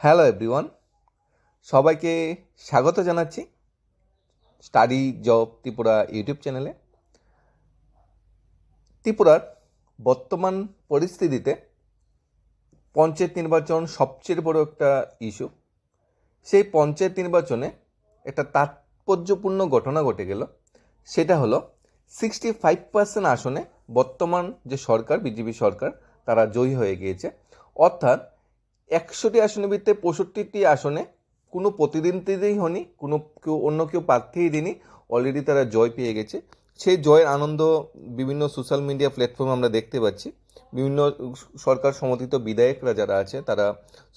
Hello everyone সবাইকে স্বাগত জানাচ্ছি স্টাডি জব ত্রিপুরা ইউটিউব চ্যানেলে ত্রিপুরার বর্তমান পরিস্থিতিতে পঞ্চায়েত নির্বাচন সবচেয়ে বড় একটা ইস্যু সেই পঞ্চায়েত নির্বাচনে একটা তাৎপর্যপূর্ণ ঘটনা ঘটে গেল। সেটা হলো সিক্সটি ফাইভ পার্সেন্ট আসনে বর্তমান যে সরকার, বিজেপি সরকার, তারা জয়ী হয়ে গিয়েছে। অর্থাৎ একশোটি আসনের ভিত্তে পঁয়ষট্টিটি আসনে কোনো প্রতিদ্বন্দ্বীই হনি কোনো কেউ অন্য কেউ প্রার্থীই দিনই অলরেডি তারা জয় পেয়ে গেছে। সেই জয়ের আনন্দ বিভিন্ন সোশ্যাল মিডিয়া প্ল্যাটফর্মে আমরা দেখতে পাচ্ছি। বিভিন্ন সরকার সমর্থিত বিধায়করা যারা আছে, তারা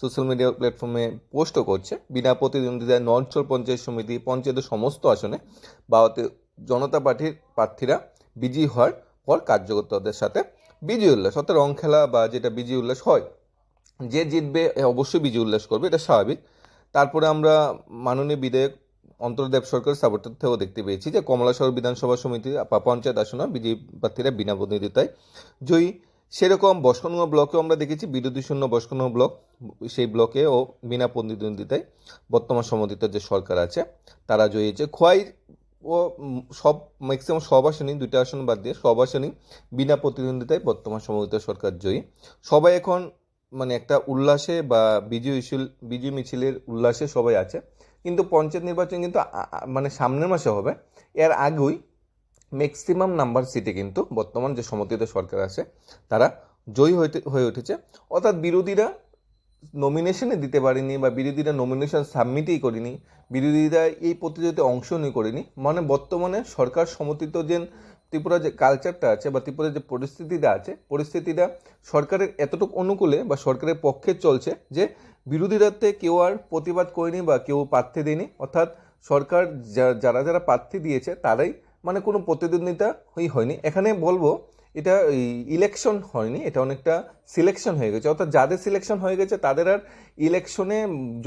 সোশ্যাল মিডিয়া প্ল্যাটফর্মে পোস্টও করছে। বিনা প্রতিদ্বন্দ্বিতায় নঞ্চল পঞ্চায়েত সমিতি, পঞ্চায়েতের সমস্ত আসনে বা জনতা পার্টির প্রার্থীরা বিজয়ী হওয়ার পর কার্যকর্তাদের সাথে বিজয় উল্লাস, অর্থাৎ রং খেলা বা যেটা বিজয় উল্লাস হয় যে জিতবে অবশ্যই বিজয় উল্লাস করবে, এটা স্বাভাবিক। তারপরে আমরা মাননীয় বিধায়ক অন্তর্দেব সরকার সাপোর্টের থেকেও দেখতে পেয়েছি যে কমলাশহর বিধানসভা সমিতি বা পঞ্চায়েত আসনে বিজেপি প্রার্থীরা বিনা প্রতিনিধিতায় জয়ী। সেরকম বসকনগর ব্লকেও আমরা দেখেছি, বিরোধী শূন্য বসকনগর ব্লক, সেই ব্লকে ও বিনা প্রতিদ্বন্দ্বিতায় বর্তমান সমর্থিত যে সরকার আছে, তারা জয়ী হয়েছে খোয়াই ও সব ম্যাক্সিমাম সব আসনই, দুইটা আসন বাদ দিয়ে সব আসনই বিনা প্রতিদ্বন্দ্বিতায় বর্তমান সমর্থিত সরকার জয়ী। সবাই এখন মানে একটা উল্লাসে বা বিজয় ইস্যুল বিজয় মিছিলের উল্লাসে সবাই আছে। কিন্তু পঞ্চায়েত নির্বাচন কিন্তু মানে সামনের মাসে হবে। এর আগেই ম্যাক্সিমাম নাম্বার সিটে কিন্তু বর্তমান যে সমর্থিত সরকার আছে, তারা জয়ী হয়ে উঠেছে। অর্থাৎ বিরোধীরা নমিনেশনে দিতে পারেনি বা বিরোধীরা নমিনেশন সাবমিটই করেনি। বিরোধীরা এই প্রতিযোগিতায় অংশ নিয়ে করেনি। মানে বর্তমানে সরকার সমর্থিত যে ত্রিপুরা যে কালচারটা আছে বা ত্রিপুরার যে পরিস্থিতিটা আছে, পরিস্থিতিটা সরকারের এতটুকু অনুকূলে বা সরকারের পক্ষে চলছে যে বিরোধীরাতে কেউ আর প্রতিবাদ করেনি বা কেউ প্রার্থী দেয়নি। অর্থাৎ সরকার যারা যারা প্রার্থী দিয়েছে তারাই মানে কোনো প্রতিদ্বন্দ্বিতা হয়নি। এখানে বলব, এটা ইলেকশন হয়নি, এটা অনেকটা সিলেকশন হয়ে গেছে। অর্থাৎ যাদের সিলেকশন হয়ে গেছে তাদের আর ইলেকশনে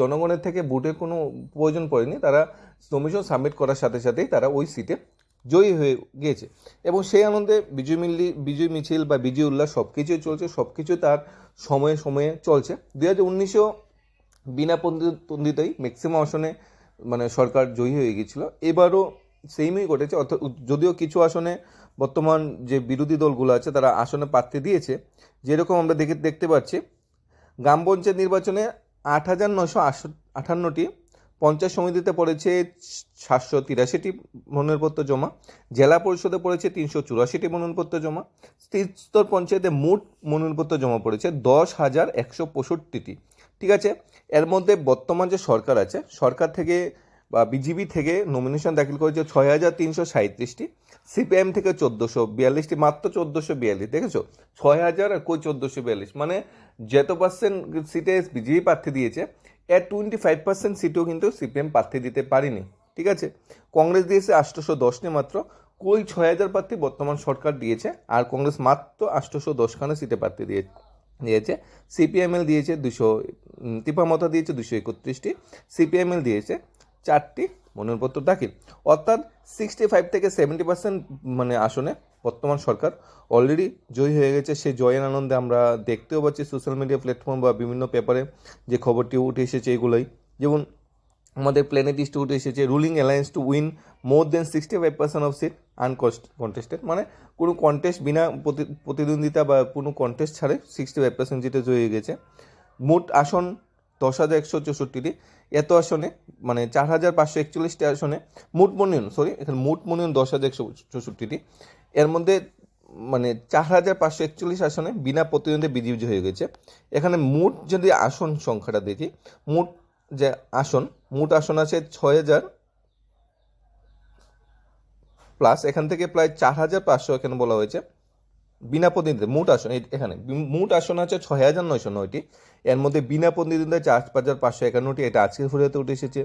জনগণের থেকে ভোটের কোনো প্রয়োজন পড়েনি। তারা নমিশন সাবমিট করার সাথে সাথেই তারা ওই সিটে জয়ী হয়ে গিয়েছে। এবং সেই আনন্দে বিজয় মিল্লি, বিজয় মিছিল বা বিজয় উল্লাস সব কিছুই চলছে সব কিছু তার সময়ে সময়ে চলছে। দুই হাজার উনিশেও বিনা প্রতিদ্বন্দ্বিতাই ম্যাক্সিমাম আসনে মানে সরকার জয়ী হয়ে গিয়েছিল। এবারও সেইমই ঘটেছে, অর্থাৎ যদিও কিছু আসনে বর্তমান যে বিরোধী দলগুলো আছে, তারা আসনে প্রার্থী দিয়েছে। যেরকম আমরা দেখে, দেখতে পাচ্ছি, গ্রাম পঞ্চায়েত নির্বাচনে আট হাজার নশো আটান্নটি পঞ্চায়েত সমিতিতে পড়েছে সাতশো তিরাশিটি মনোনয়নপত্র জমা, জেলা পরিষদে পড়েছে তিনশো চুরাশিটি মনোনয়নপত্র জমা স্তর পঞ্চায়েতে মোট মনোনয়নপত্র জমা পড়েছে দশ হাজার একশো পঁয়ষট্টিটি। ঠিক আছে, এর মধ্যে বর্তমান যে সরকার আছে, সরকার থেকে বা বিজিবি থেকে নমিনেশন দাখিল করেছে ছয় হাজার তিনশো সাঁত্রিশটি সিপিএম থেকে চোদ্দোশো বিয়াল্লিশটি, মাত্র চোদ্দোশো বিয়াল্লিশ, দেখেছ? ছয় হাজার আর কই চোদ্দোশো বিয়াল্লিশ মানে যত পার্সেন্ট সিটে বিজেপি প্রার্থী দিয়েছে এর টোয়েন্টি ফাইভ পার্সেন্ট সিটও কিন্তু সিপিএম প্রার্থী দিতে পারেনি, ঠিক আছে? কংগ্রেস দিয়েছে আটশোশো দশটি মাত্র কই ছয় হাজার প্রার্থী বর্তমান সরকার দিয়েছে, আর কংগ্রেস মাত্র আটশোশো দশখানা সিটে প্রার্থী দিয়ে, দিয়েছে। সিপিএমএল দিয়েছে দুশো তিপামতা দিয়েছে দুশো একত্রিশটি সিপিএমএল দিয়েছে চারটি মনোনয়নপত্র দাখিল। অর্থাৎ সিক্সটি ফাইভ থেকে সেভেন্টি পার্সেন্ট মানে আসনে বর্তমান সরকার। অলরেডি জয়ী হয়ে গেছে। সেই জয়ের আনন্দে আমরা দেখতেও পাচ্ছি সোশ্যাল মিডিয়া প্ল্যাটফর্ম বা বিভিন্ন পেপারে যে খবরটি উঠে এসেছে এগুলোই। যেমন আমাদের প্ল্যানেট ইস্টে উঠে এসেছে ruling alliance to win more than sixty five percent of seat আনকস্ট contested মানে কোনো কন্টেস্ট বিনা প্রতি- প্রতিদ্বন্দ্বিতা বা কোনো কন্টেস্ট ছাড়ে সিক্সটি ফাইভ পার্সেন্ট জিতে জয়ী গেছে। মোট আসন দশ হাজার একশো চৌষট্টিটি। এত আসনে মানে চার হাজার পাঁচশো একচল্লিশটি আসনে মোট মনোনয়ন সরি এখানে মোট মনোনয়ন দশ হাজার একশো চৌষট্টিটি। এর মধ্যে মানে চার হাজার পাঁচশো একচল্লিশ আসনে বিনা প্রতিদ্বন্দ্বী বিজয়ী হয়ে গেছে। এখানে মোট যদি আসন সংখ্যাটা দেখি, মোট যে আসন, মোট আসন আছে ছয় হাজার প্লাস এখান থেকে প্রায় চার হাজার পাঁচশো এখানে বলা হয়েছে বিনা প্রতিনিধিত্ব মোট আসন এখানে মোট আসন আছে ছয় হাজার নয়শো নয়টি। এর মধ্যে বিনা প্রতিনিধিত্ব চার হাজার পাঁচশো একান্নটি, এটা আজকের ফুরিয়াতে উঠে এসেছে।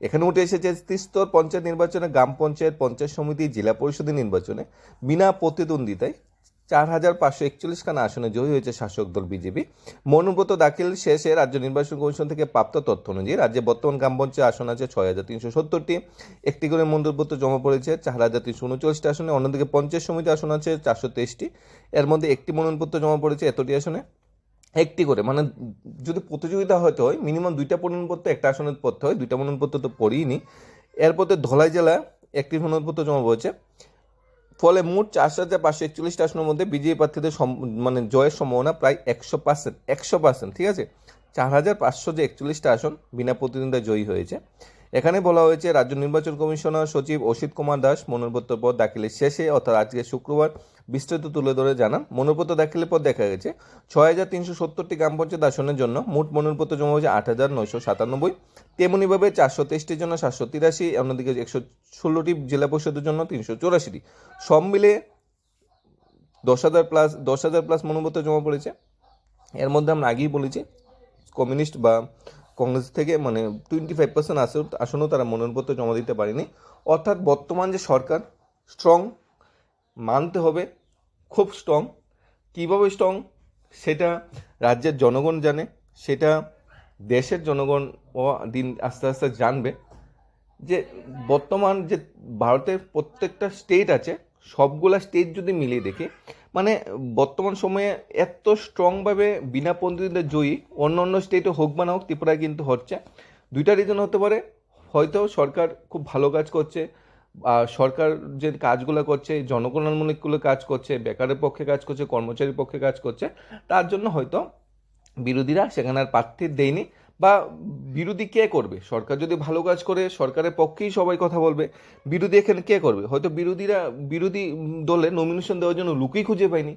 এখানে উঠে এসেছে ত্রিস্তর পঞ্চায়েত নির্বাচনে গ্রাম পঞ্চায়েত পঞ্চায়েত সমিতি, জেলা পরিষদের নির্বাচনে। বিনা প্রতিদ্বন্দ্বিতায় চার হাজার পাঁচশো একচল্লিশ খানা আসনে জয়ী হয়েছে শাসক দল বিজেপি। মনোব্রত দাখিল শেষে রাজ্য নির্বাচন কমিশন থেকে প্রাপ্ত তথ্য অনুযায়ী রাজ্যে বর্তমান গ্রাম পঞ্চায়েত আসন আছে ছয় হাজার তিনশো সত্তরটি। একটি করে মন্দিরপত্র জমা পড়েছে চার হাজার তিনশো উনচল্লিশটি আসনে। অন্যদিকে পঞ্চায়েত সমিতি আসন আছে চারশো তেইশটি। এর মধ্যে একটি মনোনয়নপত্র জমা পড়েছে এতটি আসনে। একটি করে। মানে যদি প্রতিযোগিতা হতে হয় মিনিমাম দুইটা প্রমাণপত্র, একটা আসনের পড়তে হয়, দুইটা প্রমাণপত্র তো পড়িনি এরপরে ধলাই জেলা একটি প্রমাণপত্র জমা পড়েছে। ফলে মোট চার হাজার পাঁচশো একচল্লিশটা আসনের মধ্যে বিজেপি প্রার্থীদের মানে জয়ের সম্ভাবনা প্রায় একশো পার্সেন্ট একশো পার্সেন্ট, ঠিক আছে? চার হাজার পাঁচশো যে একচল্লিশটা আসন বিনা প্রতিদ্বন্দ্বিতা জয়ী হয়েছে। এখানে বলা হয়েছে, রাজ্য নির্বাচন কমিশনার সচিব অসিত কুমার দাস মনোনয়নপত্র পদ দাখিলের শেষে, অর্থাৎ আজকে শুক্রবার বিস্তৃত তুলে ধরে জানান। মনোনয়নপত্র দাখিলের পর দেখা গেছে, ছয় হাজার তিনশো সত্তরটি গ্রাম পঞ্চায়েত আসনের জন্য মোট মনোনয়নপত্র জমা হয়েছে আট হাজার নয়শো সাতানব্বই। তেমনিভাবে চারশো তেইশটির জন্য সাতশো তিরাশি, অন্যদিকে একশো ষোলোটি জেলা পরিষদের জন্য তিনশো চৌরাশিটি। সব মিলে দশ হাজার প্লাস, দশ হাজার প্লাস মনোনয়নপত্র জমা পড়েছে। এর মধ্যে আমরা আগেই বলেছি, কমিউনিস্ট বা কংগ্রেস থেকে মানে টোয়েন্টি ফাইভ পার্সেন্ট আসন আসনও তারা মনোনয়নপত্র জমা দিতে পারেনি। অর্থাৎ বর্তমান যে সরকার স্ট্রং মানতে হবে, খুব স্ট্রং কীভাবে স্ট্রং সেটা রাজ্যের জনগণ জানে, সেটা দেশের জনগণ দিন আস্তে আস্তে জানবে। যে বর্তমান যে ভারতের প্রত্যেকটা স্টেট আছে, সবগুলা স্টেট যদি মিলিয়ে দেখি মানে বর্তমান সময়ে এত স্ট্রংভাবে বিনা পন্থীদের জয়ী অন্য অন্য স্টেটে হোক বা না হোক, ত্রিপুরায় কিন্তু হচ্ছে। দুইটা রিজন হতে পারে। হয়তো সরকার খুব ভালো কাজ করছে সরকার যে কাজগুলো করছে জনকল্যাণমূলকগুলো কাজ করছে, বেকারের পক্ষে কাজ করছে, কর্মচারীর পক্ষে কাজ করছে, তার জন্য হয়তো বিরোধীরা সেখানে আর প্রার্থী দেয়নি। বা বিরোধী কে করবে? সরকার যদি ভালো কাজ করে, সরকারের পক্ষেই সবাই কথা বলবে, বিরোধী এখানে কে করবে? হয়তো বিরোধীরা, বিরোধী দলে নমিনেশন দেওয়ার জন্য লুকই খুঁজে পায়নি।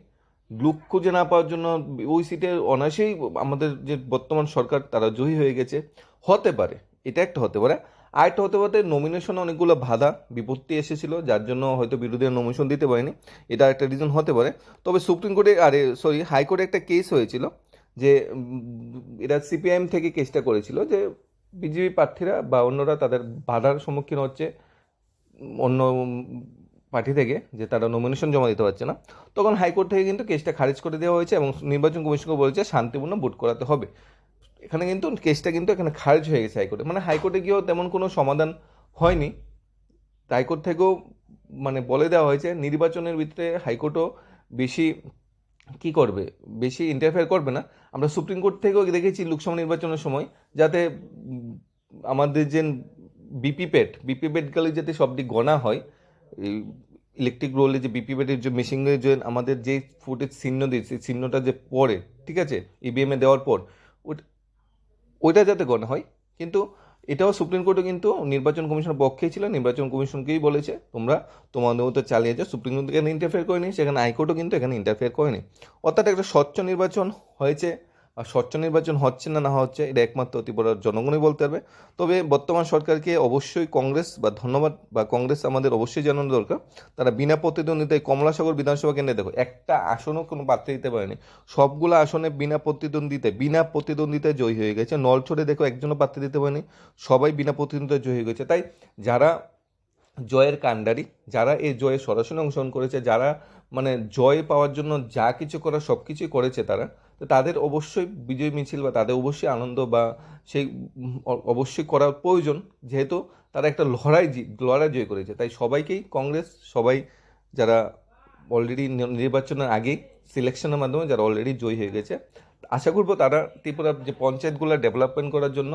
লুক খুঁজে না পাওয়ার জন্য ওই সিটে অনায়াসেই আমাদের যে বর্তমান সরকার, তারা জয়ী হয়ে গেছে। হতে পারে, এটা একটা হতে পারে। আরেকটা হতে পারে নমিনেশনে অনেকগুলো বাধা, বিপত্তি এসেছিল, যার জন্য হয়তো বিরোধীরা নমিনেশন দিতে পারেনি। এটা একটা রিজন হতে পারে। তবে সুপ্রিম কোর্টে, আরে সরি হাইকোর্টে একটা কেস হয়েছিল। যে এরা সিপিআইএম থেকে কেসটা করেছিল যে, বিজেপি প্রার্থীরা বা অন্যরা তাদের বাধার সম্মুখীন হচ্ছে অন্য পার্টি থেকে, যে তারা নমিনেশন জমা দিতে পারছে না। তখন হাইকোর্ট থেকে কিন্তু কেসটা খারিজ করে দেওয়া হয়েছে এবং নির্বাচন কমিশনকে বলেছে শান্তিপূর্ণ ভোট করাতে হবে। এখানে কিন্তু, কেসটা কিন্তু এখানে খারিজ হয়ে গেছে হাইকোর্টে। মানে হাইকোর্টে গিয়েও তেমন কোনো সমাধান হয়নি। হাইকোর্ট থেকেও মানে বলে দেওয়া হয়েছে, নির্বাচনের ভিতরে হাইকোর্টও বেশি কি করবে? বেশি ইন্টারফেয়ার করবে না। আমরা সুপ্রিম কোর্ট থেকেও দেখেছি লোকসভা নির্বাচনের সময় যাতে আমাদের যে বিপিপ্যাট বিপিপ্যাটগুলি যাতে সবটি গণা হয় ইলেকট্রিক রোলে যে বিপি বিপিপ্যাটের যে মেশিনের যে আমাদের যে ফুটেজ চিহ্ন দিয়েছে সেই চিহ্নটা যে পড়ে, ঠিক আছে? ইভিএমে দেওয়ার পর, ওটা, ওইটা যাতে গণা হয়। কিন্তু এটাও সুপ্রিম কোর্টে কিন্তু নির্বাচন কমিশনের পক্ষেই ছিল, নির্বাচন কমিশনকেই বলেছে, তোমরা তোমাদের মতো চালিয়ে যাও সুপ্রিম কোর্ট এখানে ইন্টারফেয়ার করেনি, সেখানে হাইকোর্টও কিন্তু এখানে ইন্টারফেয়ার করেনি। অর্থাৎ একটা স্বচ্ছ নির্বাচন হয়েছে স্বচ্ছ নির্বাচন হচ্ছে না না হচ্ছে, এটা একমাত্র ত্রিপুরার জনগণই বলতে পারবে। তবে বর্তমান সরকারকে অবশ্যই কংগ্রেস বা ধন্যবাদ, বা কংগ্রেস আমাদের অবশ্যই জানানো দরকার। তারা বিনা প্রতিদ্বন্দ্বিতায় কমলাসাগর বিধানসভা কেন্দ্রে, দেখো, একটা আসনও কোনো প্রার্থী দিতে পারেনি। সবগুলো আসনে বিনা প্রতিদ্বন্দ্বিতায় বিনা প্রতিদ্বন্দ্বিতায় জয়ী হয়ে গেছে। নলছড়ে, দেখো, একজনও প্রার্থী দিতে পারেনি। সবাই বিনা প্রতিদ্বন্দ্বিতায় জয়ী হয়ে গেছে। তাই যারা জয়ের কাণ্ডারি, যারা এই জয়ে সরাসরি অংশগ্রহণ করেছে, যারা মানে জয় পাওয়ার জন্য যা কিছু করার সব কিছুই করেছে তারা তো তাদের অবশ্যই বিজয় মিছিল বা তাদের অবশ্যই আনন্দ বা সেই অবশ্যই করার প্রয়োজন। যেহেতু তারা একটা লড়াই জি- লড়াই জয় করেছে। তাই সবাইকেই কংগ্রেস, সবাই যারা অলরেডি নির্বাচনের আগেই সিলেকশনের মাধ্যমে যারা অলরেডি জয়ী হয়ে গেছে, আশা করব তারা ত্রিপুরার যে পঞ্চায়েতগুলো ডেভেলপমেন্ট করার জন্য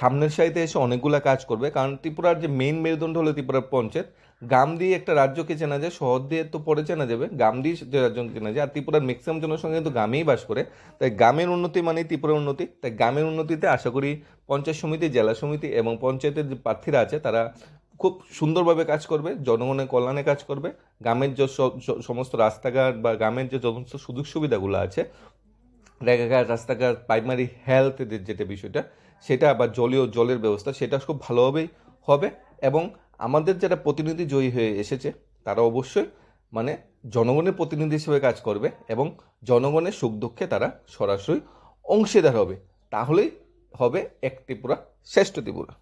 সামনের সারিতে এসে অনেকগুলো কাজ করবে। কারণ ত্রিপুরার যে মেইন মেরুদণ্ড হলো ত্রিপুরার পঞ্চায়েত গ্রাম দিয়ে একটা রাজ্যকে চেনা যায় শহর দিয়ে তো পরে চেনা যাবে গ্রাম দিয়ে রাজ্যকে চেনা যায়, আর ত্রিপুরার ম্যাক্সিমাম জনসংখ্যা কিন্তু গ্রামেই বাস করে। তাই গ্রামের উন্নতি মানেই ত্রিপুরার উন্নতি। তাই গ্রামের উন্নতিতে আশা করি পঞ্চায়েত সমিতি, জেলা সমিতি এবং পঞ্চায়েতের যে প্রার্থীরা আছে, তারা খুব সুন্দরভাবে কাজ করবে, জনগণের কল্যাণে কাজ করবে। গ্রামের যে সমস্ত রাস্তাঘাট বা গ্রামের যে সমস্ত সুযোগ সুবিধাগুলো আছে, রেগাঘাট রাস্তাঘাট প্রাইমারি হেলথ যেটা বিষয়টা, সেটা বা জলীয় জলের ব্যবস্থা, সেটা খুব ভালোভাবেই হবে এবং আমাদের যারা প্রতিনিধি জয়ী হয়ে এসেছে, তারা অবশ্যই মানে জনগণের প্রতিনিধি হিসেবে কাজ করবে এবং জনগণের সুখ দুঃখে তারা সরাসরি অংশীদার হবে। তাহলেই হবে এক ত্রিপুরা শ্রেষ্ঠ ত্রিপুরা।